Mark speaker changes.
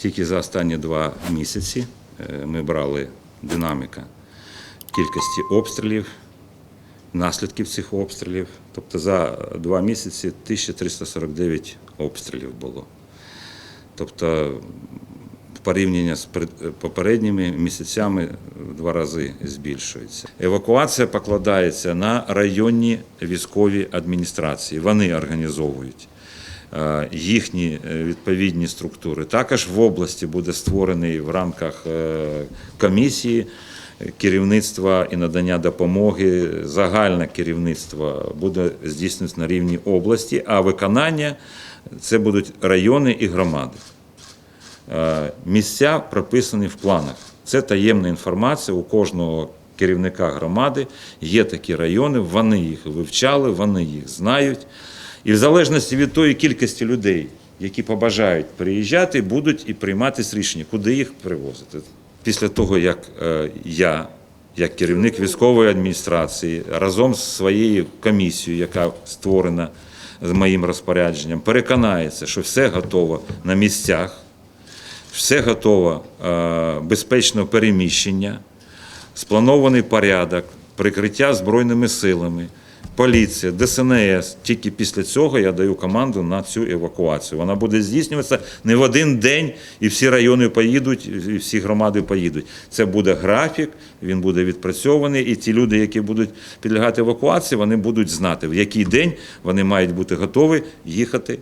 Speaker 1: Тільки за останні два місяці е, ми брали динаміка кількості обстрілів, наслідків цих обстрілів. Тобто за два місяці 1349 обстрілів було. Тобто порівняння з попередніми місяцями в два рази збільшується. Евакуація покладається на районні військові адміністрації. Вони організовують е, їхні е, відповідні структури. Також в області буде створений в рамках е, комісії керівництва і надання допомоги. Загальне керівництво буде здійснюватися на рівні області, а виконання це будуть райони і громади. Е, Місця прописані в планах. Це таємна інформація у кожного керівника громади. Є такі райони, вони їх вивчали, вони їх знають. І в залежності від тої кількості людей, які побажають приїжджати, будуть і прийматись рішення, куди їх привозити. Після того, як е, я, як керівник військової адміністрації, разом з своєю комісією, яка створена з моїм розпорядженням, переконається, що все готово на місцях все готово е, безпечного переміщення, спланований порядок, прикриття Збройними силами, поліція, ДСНС. Тільки після цього я даю команду на цю евакуацію. Вона буде здійснюватися не в один день, і всі райони поїдуть, і всі громади поїдуть. Це буде графік, він буде відпрацьований, і ті люди, які будуть підлягати евакуації, вони будуть знати, в який день вони мають бути готові їхати